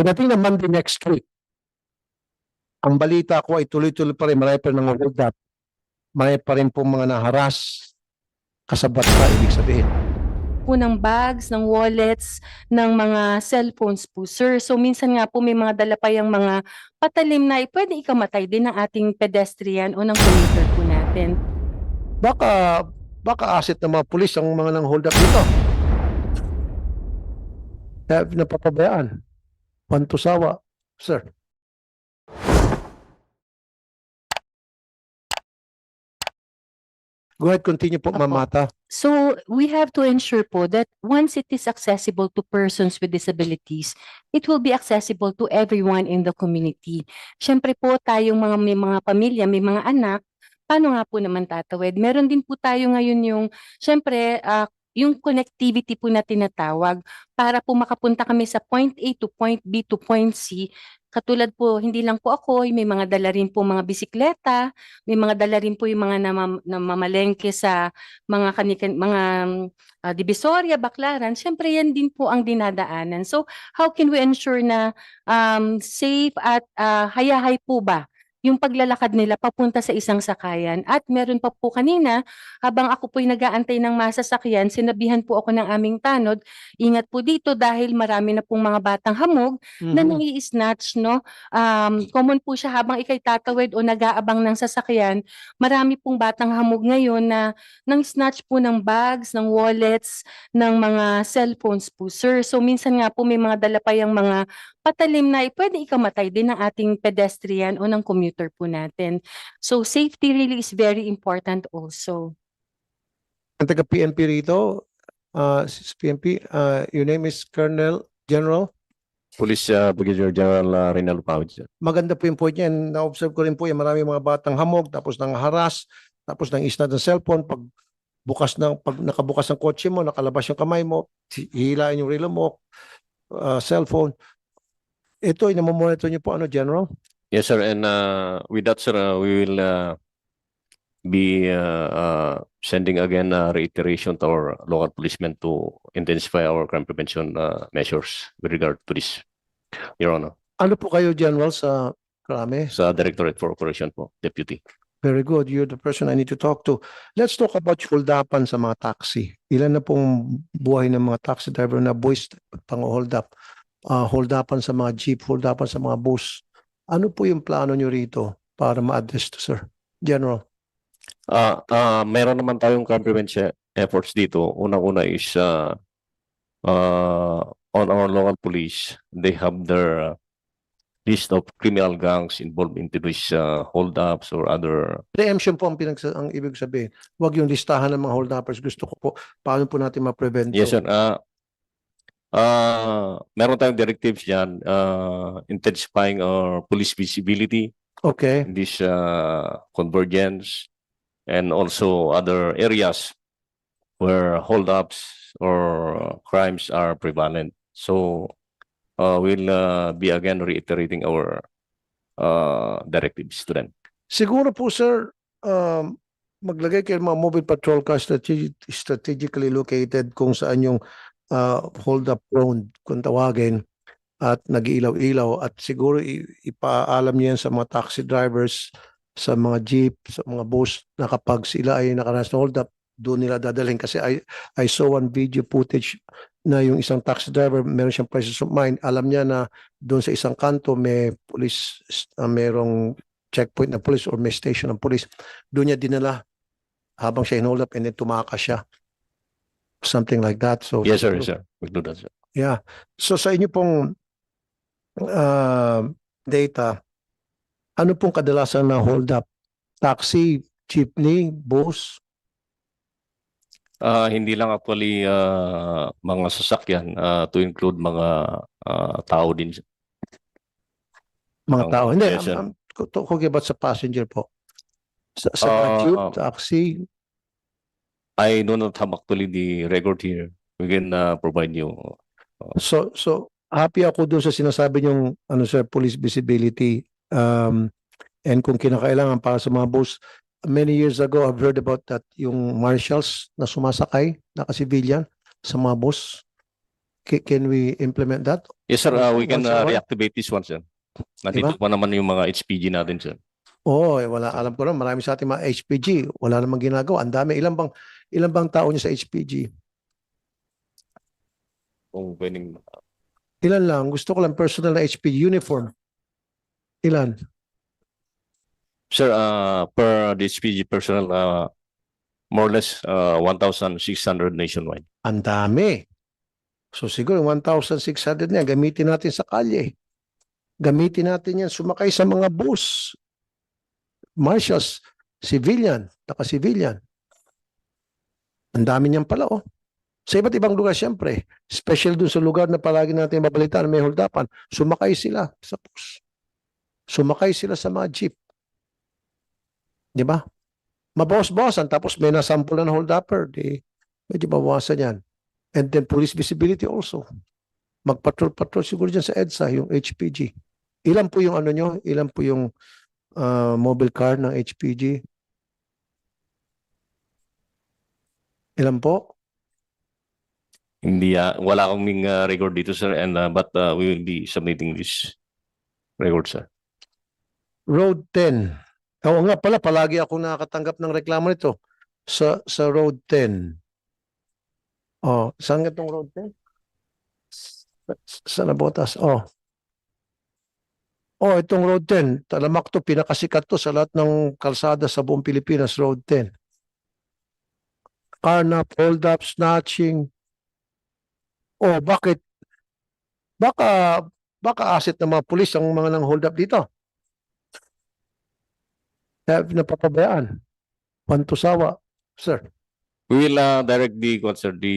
Pagdating ng Monday next week, ang balita ko ay tuloy-tuloy pa rin, marami pa rin nanguhold up. Marami pa rin pong mga naharas. Kasabat pa, ibig sabihin. po ng bags, ng wallets, ng mga cellphones po, sir. So minsan nga po may mga dala pa yung mga patalim na eh, pwede ikamatay din ng ating pedestrian o ng commuter po natin. Baka, baka asset ng mga pulis ang mga nang hold up dito. Kaya napapabayaan. Pantusawa, sir. Go ahead, continue po, Apo. Mamata. So we have to ensure po that once it is accessible to persons with disabilities, it will be accessible to everyone in the community. Siyempre po tayong mga may mga pamilya, may mga anak, paano nga po naman tatawid? Meron din po tayo ngayon yung, siyempre, ah, yung connectivity po na tinatawag para po makapunta kami sa point A to point B to point C. Katulad po, hindi lang po ako, may mga dala rin po mga bisikleta, may mga dala rin po yung mga namam- namamalengke sa mga kanikan mga ah, Divisoria, Baclaran, syempre yan din po ang dinadaanan. So how can we ensure na um, safe at ah, hayahay po ba yung paglalakad nila papunta sa isang sakayan. At meron pa po kanina, habang ako po'y nag-aantay ng masasakyan, sinabihan po ako ng aming tanod, ingat po dito dahil marami na pong mga batang hamog na Mhm. nang-i-snatch, no? Um, common po siya habang ikay tatawid o nag-aabang ng sasakyan, marami pong batang hamog ngayon na nang snatch po ng bags, ng wallets, ng mga cellphones po, sir. So minsan nga po may mga dala pa yung mga patalim na eh, pwede ikamatay din ng ating pedestrian o ng commuter po natin. So safety really is very important also. Ang taga PNP rito, uh, PNP, uh, your name is Colonel General. Police uh, Brigadier General uh, Reynaldo Pawid, sir. Maganda po yung point niya. and Na-observe ko rin po yung marami mga batang hamog, tapos nang haras, tapos nang isnad ng cellphone, pag bukas ng pag nakabukas ng kotse mo, nakalabas yung kamay mo, hi- hihilain yung relo mo, uh, cellphone. Ito, inamomonitor niyo po ano, General? Yes, sir. And uh, with that, sir, uh, we will uh, be uh, uh, sending again uh, reiteration to our local policemen to intensify our crime prevention uh, measures with regard to this, Your Honor. Ano po kayo, General, sa krame? Sa Directorate for Operation po, Deputy. Very good. You're the person I need to talk to. Let's talk about holdapan sa mga taxi. Ilan na pong buhay ng mga taxi driver na boys pang hold up? Uh, holdapan sa mga jeep, holdapan sa mga bus. Ano po yung plano nyo rito para ma-address to, sir? General. Ah, ah, meron naman tayong crime prevention efforts dito. Unang-una is uh, uh, on our local police. They have their uh, list of criminal gangs involved into these uh, hold-ups or other Preemption po ang, pinagsa- ang ibig sabihin. Huwag yung listahan ng mga hold-uppers. Gusto ko po, paano po natin ma-prevent Yes, sir. Ah, ah, meron tayong directives diyan, uh, intensifying our police visibility Okay. in this uh, convergence and also other areas where holdups or crimes are prevalent. So uh, we'll uh, be again reiterating our uh, directives to them. Siguro po sir, um, maglagay kayo mga mobile patrol cars strategi- strategically located kung saan yung uh, hold up prone kung tawagin at nag-iilaw-ilaw at siguro ipaalam niyo yan sa mga taxi drivers, sa mga jeep, sa mga bus na kapag sila ay nakaranas na hold up, doon nila dadalhin. Kasi I, I saw one video footage na yung isang taxi driver, meron siyang presence of mind, alam niya na doon sa isang kanto may police, uh, merong checkpoint ng police or may station ng police, doon niya dinala habang siya in-hold up and then tumakas siya. Something like that. So, Yes, sir. Yes, sir. We'll do that, sir. Yeah. So sa inyo pong uh, data, ano pong kadalasan na hold up? Taxi, jeepney, bus? Ah, hindi lang actually uh, mga sasakyan uh, to include mga uh, tao din. sir. mga Ang- tao. Hindi, yes, sir. I'm, I'm talking about sa passenger po. Sa, sa Ah, jeep, ah. taxi, I do not have actually the record here. We can uh, provide you. So so happy ako doon sa sinasabi niyong ano sir police visibility um and kung kinakailangan para sa mga bus many years ago I've heard about that yung marshals na sumasakay na civilian sa mga bus Ca- Can we implement that? Yes, sir, uh, we can uh, reactivate this one, sir. Nandito Diba? pa naman yung mga HPG natin, sir. Oo, eh, wala. Alam ko na, marami sa ating mga HPG. Wala namang ginagawa. Ang dami. Ilan bang, ilan bang tao niyo sa HPG? Kung pwedeng Ilan lang? Gusto ko lang personal na HPG uniform. Ilan? Sir, uh, per the HPG personnel, uh, more or less, uh, 1,600 nationwide. Ang dami. So siguro 1,600 na gamitin natin sa kalye. Gamitin natin yan, sumakay sa mga bus. Marshals, civilian, naka-civilian. Ang dami niyan pala, oh. Sa iba't ibang lugar, siyempre. Special dun sa lugar na palagi natin mabalitaan, may holdapan. Sumakay sila sa bus. Sumakay sila sa mga jeep. Di ba? Mabawas-bawasan, tapos may nasampulan na holdupper, di medyo bawasan yan. And then police visibility also. Magpatrol-patrol siguro dyan sa EDSA, yung HPG. Ilan po yung ano nyo? Ilan po yung ah, mobile car ng HPG? Ilan po? Hindi, uh, wala kaming uh, record dito, sir, and uh, but uh, we will be submitting this record, sir. Road 10. Oo nga pala, palagi ako nakakatanggap ng reklamo nito sa sa Road 10. Oh, saan nga itong Road 10? Sa- Sa Nabotas. Oh. Oh, itong Road 10. Talamak to, pinakasikat to sa lahat ng kalsada sa buong Pilipinas, Road 10. Carnap, hold up, snatching. Oh, bakit? Baka, baka asset ng mga pulis ang mga nang hold up dito have napapabayaan. Pantusawa, sir. We will uh, direct the concern, the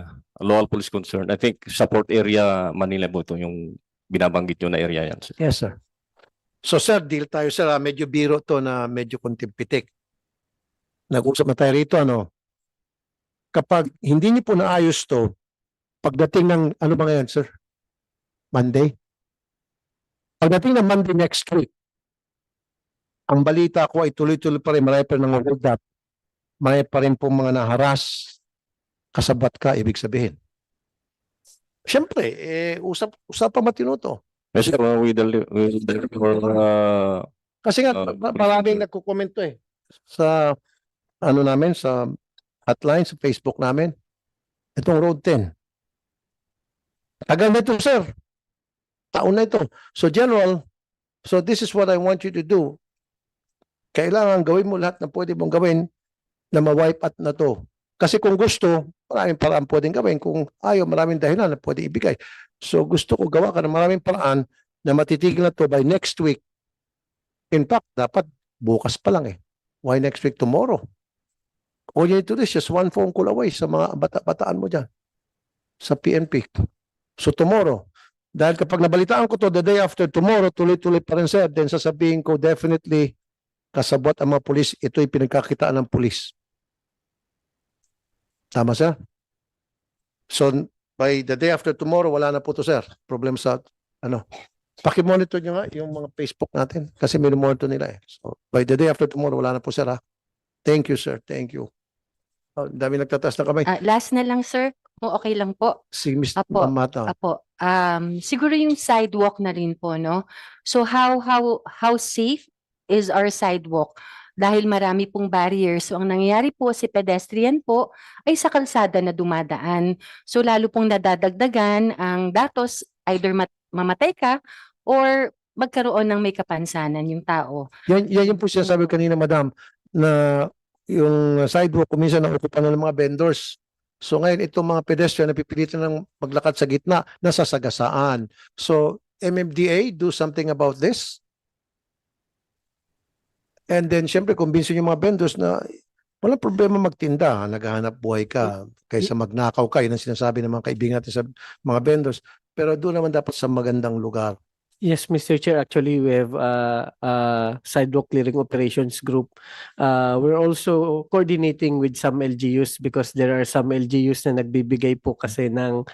uh, local police concern. I think support area Manila po ito yung binabanggit nyo na area yan, sir. Yes, sir. So, sir, deal tayo, sir. ah. Medyo biro to na medyo kontimpitik. Nag-usap na tayo rito, ano? Kapag hindi niyo po naayos to, pagdating ng, ano ba ngayon, sir? Monday? Pagdating ng Monday next week, ang balita ko ay tuloy-tuloy pa rin, marami pa rin ng hold up. Marami pa rin pong mga naharas. Kasabat ka, ibig sabihin. Siyempre, eh, usap, usapang matino to. Yes, sir, we will, we for, uh, Kasi nga, Uh, ma- maraming nagkukomento eh. Sa, ano namin, sa hotline, sa Facebook namin. Itong Road 10. Tagal na ito, sir. Taon na ito. So, General, so this is what I want you to do. Kailangan gawin mo lahat na pwede mong gawin na ma-wipe out na to. Kasi kung gusto, maraming paraan pwedeng gawin. Kung ayaw, maraming dahilan na pwede ibigay. So, gusto ko gawa ka ng maraming paraan na matitigil na to by next week. In fact, dapat bukas pa lang eh. Why next week tomorrow? All you need to do is just one phone call away sa mga bata-bataan mo dyan. Sa PNP. So tomorrow, dahil kapag nabalitaan ko to the day after tomorrow, tuloy-tuloy pa rin sir, then sasabihin ko definitely kasabot ang mga pulis, ito'y pinagkakitaan ng pulis. Tama sir? So by the day after tomorrow, wala na po to sir. Problem sa ano, Paki-monitor nyo nga yung mga Facebook natin kasi monitor nila eh. So, by the day after tomorrow, wala na po sir ha. Thank you sir, thank you. Oh, dami nagtataas na kamay. Ah, last na lang, sir. Kung okay lang po. Si Mr. Apo, Mamata. Apo, um, siguro yung sidewalk na rin po, no? So how, how, how safe is our sidewalk? Dahil marami pong barriers. So ang nangyayari po si pedestrian po ay sa kalsada na dumadaan. So lalo pong nadadagdagan ang datos, either mat- mamatay ka or magkaroon ng may kapansanan yung tao. Yan, yan yung po sinasabi ko kanina, madam, na yung sidewalk kuminsan nakukupan ng mga vendors. So ngayon, itong mga pedestrian na pipilitan ng maglakad sa gitna, nasasagasaan. So MMDA, do something about this. And then, syempre, kumbinsin yung mga vendors na walang problema magtinda. Naghahanap buhay ka kaysa magnakaw ka. Yun ang sinasabi ng mga kaibigan natin sa mga vendors. Pero doon naman dapat sa magandang lugar. Yes, Mr. Chair, actually we have uh, uh, sidewalk clearing operations group. Uh, we're also coordinating with some LGUs because there are some LGUs na nagbibigay po kasi ng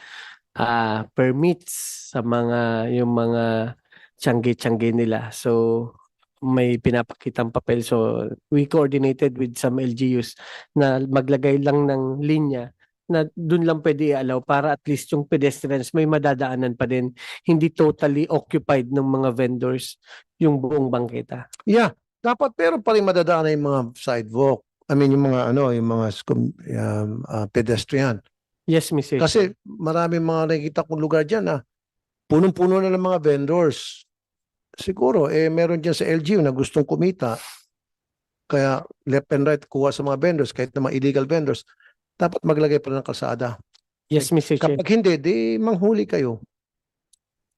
uh, permits sa mga yung mga tiyangge-tiyangge nila. So may pinapakitang papel. So we coordinated with some LGUs na maglagay lang ng linya na dun lang pwede i-allow para at least yung pedestrians may madadaanan pa din. Hindi totally occupied ng mga vendors yung buong bangketa. Yeah, dapat pero pa rin madadaan yung mga sidewalk. I mean, yung mga ano, yung mga um, ah, pedestrian. Yes, Mr. Kasi maraming mga nakikita kong lugar dyan na punong-puno na ng mga vendors. Siguro, eh, meron dyan sa LGU na gustong kumita. Kaya left and right kuha sa mga vendors, kahit na mga illegal vendors, dapat maglagay pa ng kalsada. Yes, Mr. Chair. Kapag hindi, di manghuli kayo.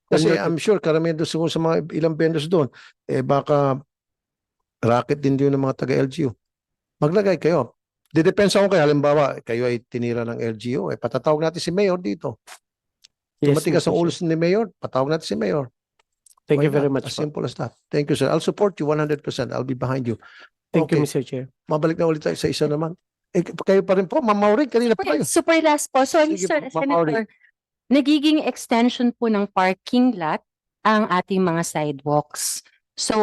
Kasi I'm sure karamihan doon siguro sa mga ilang vendors doon, eh baka racket din din ng mga taga-LGU. Maglagay kayo. Didepensa ko kayo. Halimbawa, kayo ay tinira ng LGU. Eh, patatawag natin si Mayor dito. Yes, Matigas ang Chair. ulo ni Mayor, patawag natin si Mayor. Thank Why you very not? much. As simple as that. Thank you, sir. I'll support you 100%. I'll be behind you. Thank you, Okay. Mr. Chair. Mabalik na ulit tayo sa isa naman. Eh, kayo pa rin po, Ma'am Maureen, kanina pa tayo. Super last po. Sorry, Sige sir, po, Ma'am Maureen. Senator. Nagiging extension po ng parking lot ang ating mga sidewalks. So,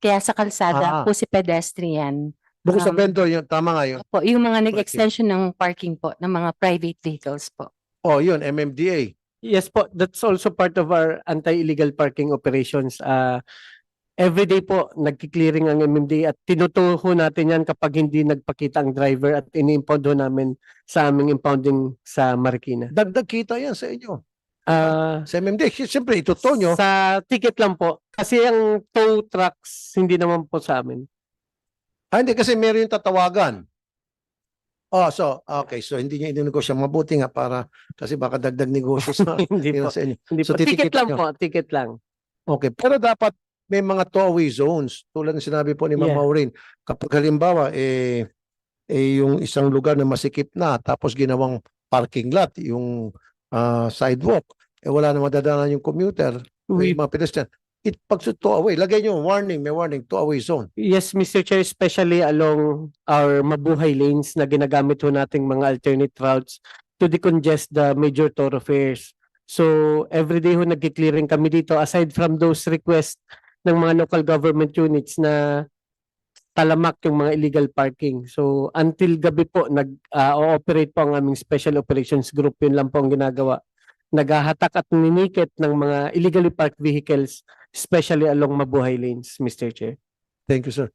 kaya sa kalsada Ah. po si pedestrian. Bukod sa Um, vendor, yun, tama nga yun. Po, yung mga nag-extension ng parking po ng mga private vehicles po. Oh, yun, MMDA. Yes po, that's also part of our anti-illegal parking operations. Uh, every day po, nagki-clearing ang MMD at tinutuho natin yan kapag hindi nagpakita ang driver at ini-impound ho namin sa aming impounding sa Marikina. Dagdag kita yan sa inyo. Ah, Sa MMDA, siyempre, ito to nyo. sa ticket lang po. Kasi ang tow trucks, hindi naman po sa amin. Ah, hindi, kasi meron yung tatawagan. Oh, so, okay. So, hindi nyo inunegosyo. Mabuti nga para, kasi baka dagdag negosyo sa, hindi yun po. sa inyo. Hindi So, po. Ticket titikita lang nyo. po, ticket lang. Okay. Pero dapat may mga two-way zones. Tulad ng sinabi po ni Ma'am Yeah. Maureen. Kapag halimbawa, eh, eh, yung isang lugar na masikip na, tapos ginawang parking lot, yung ah, sidewalk, eh wala na madadaanan yung commuter, We yung mga pedestrian. It, pag sa two-away, lagay nyo warning, may warning, two-away zone. Yes, Mr. Chair, especially along our mabuhay lanes na ginagamit ho nating mga alternate routes to decongest the major thoroughfares. So, every day ho nagki-clearing kami dito aside from those requests ng mga local government units na talamak yung mga illegal parking. So, until gabi po nag-ooperate po ang aming special operations group. Yun lang po ang ginagawa. Naghahatak at ninikit ng mga illegally parked vehicles especially along mabuhay lanes, Mr. Chair. Thank you, sir.